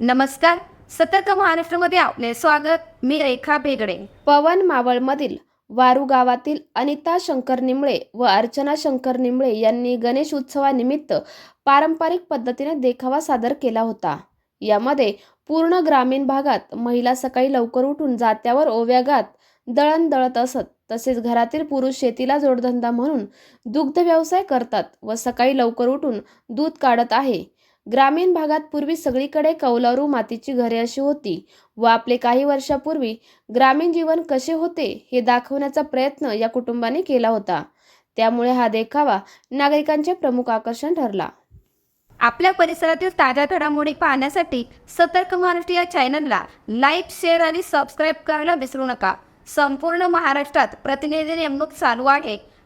नमस्कार. सतर्क महाराष्ट्रामध्ये आपले स्वागत. मी रेखा बेगडे पवन मावळमधील वारू गावातील अनिता शंकर निंबळे व अर्चना शंकर निंबळे यांनी गणेश उत्सवानिमित्त पारंपरिक पद्धतीने देखावा सादर केला होता. यामध्ये पूर्ण ग्रामीण भागात महिला सकाळी लवकर उठून जात्यावर ओव्यागात दळण दळत असत. तसेच घरातील पुरुष शेतीला जोडधंदा म्हणून दुग्ध व्यवसाय करतात व सकाळी लवकर उठून दूध काढत आहे. ग्रामीण भागात पूर्वी सगळीकडे कौलारू मातीची घरे अशी होती व आपले काही वर्षापूर्वी ग्रामीण जीवन कसे होते हे दाखवण्याचा प्रयत्न या कुटुंबाने केला होता. त्यामुळे हा देखावा नागरिकांचे प्रमुख आकर्षण ठरला. आपल्या परिसरातील ताज्या घडामोडी पाहण्यासाठी सतर्क महाराष्ट्र या चॅनलला लाईक शेअर आणि सबस्क्राईब करायला विसरू नका. संपूर्ण महाराष्ट्रात प्रतिनिधी नेमणूक चालू आहे.